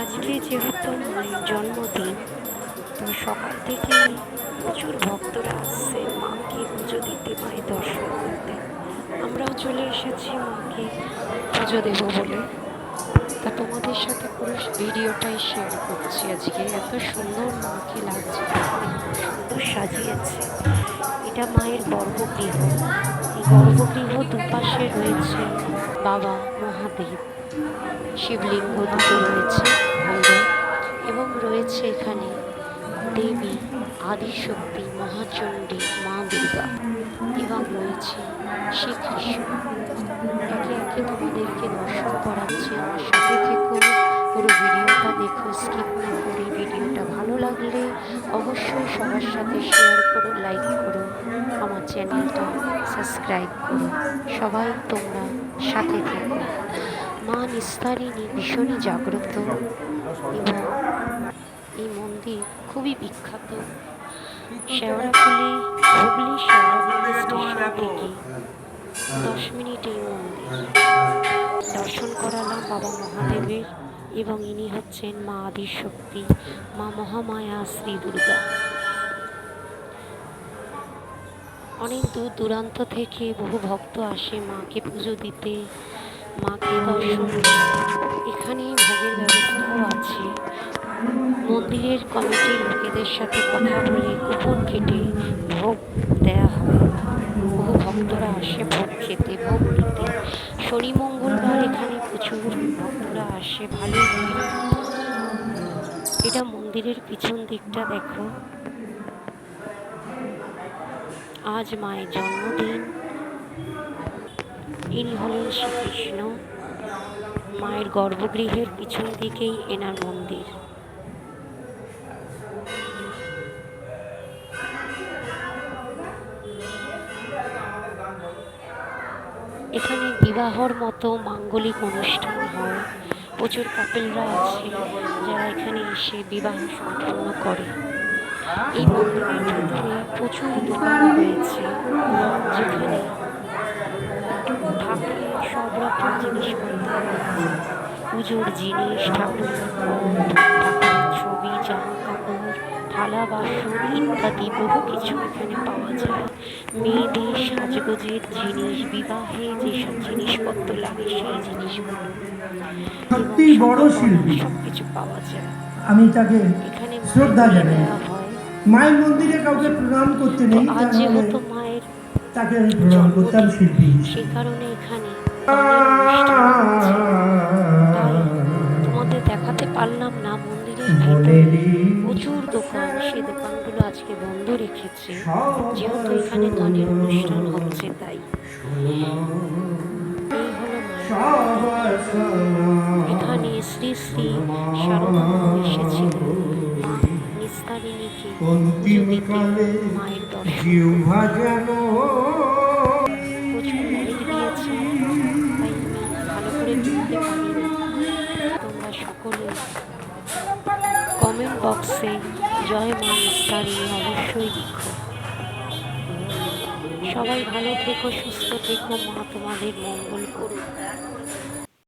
আজকে যেহেতু মায়ের জন্মদিন তো সকাল থেকে প্রচুর ভক্তরা আসছে। মাকে পুজো দিতে মায়ের দর্শন করতে। আমরাও চলে এসেছি মাকে পুজো দেবো বলে। তা তোমাদের সাথে পুরো ভিডিওটাই শেয়ার করছি আজকে। এত সুন্দর মাকে লাগছে। সুন্দর সাজিয়েছে। এটা মায়ের গর্ভগৃহ। এই গর্ভগৃহ দুপাশে রয়েছে বাবা মহাদেব। শিবলিঙ্গ দুটো রয়েছে এবং রয়েছে এখানে দেবী, আদিশক্তি, মহাচণ্ডী, মা দুর্গা এবং রয়েছে শ্রীকৃষ্ণ। একে একে তোমাদেরকে দর্শন করাচ্ছি। আমার সাথে থেকো, পুরো ভিডিওটা দেখো স্কিপ না করে ভিডিওটা ভালো লাগলে অবশ্যই সবার সাথে শেয়ার করো লাইক করো, আমার চ্যানেলটা সাবস্ক্রাইব করো। সবাই তোমরা সাথে থেকো। মা নিস্তারিণী ভীষণই জাগ্রত। এবং এই মন্দির খুবই বিখ্যাত। শেওড়াফুলি হুগলি শেওড়াফুলি স্টেশন থেকে দশ মিনিট এই মন্দির। দর্শন করালাম বাবা মহাদেবের এবং ইনি হচ্ছেন মা আদিশক্তি, মা মহামায়া শ্রী দুর্গা। অনেক দূর দূরান্ত থেকে বহু ভক্ত আসে মাকে পুজো দিতে। মাকে দর্শন এখানে ভোগের ব্যবস্থাও আছে। মন্দিরের কমিটির লোকেদের সাথে কথা বলে কুপন কেটে ভোগ দেয়া হয়। বহু ভক্তরা আসে ভোগ খেতে, ভোগ নিতে। শনি, মঙ্গলবার এখানে প্রচুর ভক্তরা আসে ভালো এটা মন্দিরের পিছন দিকটা দেখো। আজ মায়ের জন্মদিন। ইনি হলেন শ্রীকৃষ্ণ। মায়ের গর্ভগৃহের পিছন দিকেই এনার মন্দির। এখানে বিবাহর মতো মাঙ্গলিক অনুষ্ঠান হয়। প্রচুর কাপেলরা আছে যারা এখানে এসে বিবাহ সম্পন্ন করে। এই মন্দিরের ভিতরে প্রচুর দোকান রয়েছে, যেখানে জিনিসপত্র পুজোর জিনিস ঠাকুরের ছবি জামা কাপড় থালা বাসন ইত্যাদি বহু কিছু এখানে পাওয়া যায়। মেয়েদের সাজগোজের জিনিস বিবাহে যেসব জিনিসপত্র লাগে সেই জিনিসগুলো সত্যি বড় শিল্পী। সব কিছু পাওয়া যায়। আমি তাকে এখানে শ্রদ্ধা জানাই। মায়ের মন্দিরে কাউকে প্রণাম করতে নেই আজ যেহেতু মায়ের তাকে আমি প্রণাম করতাম শিল্পী। সেই কারণে এখানে তোমাদের দেখাতে পারলাম না মন্দিরের ভিতরে প্রচুর দোকান। সেই দোকানগুলো আজকে বন্ধ রেখেছে। যেহেতু এখানে গানের অনুষ্ঠান হচ্ছে তাই। এখানে শ্রী শ্রী শারদা দিতে মায়ের দর্শন তোমরা সকলে কমেন্ট বক্সে জয় মা অবশ্যই লিখো। সবাই ভালো থেকো, সুস্থ থেকো, মা তোমাদের মঙ্গল করুক।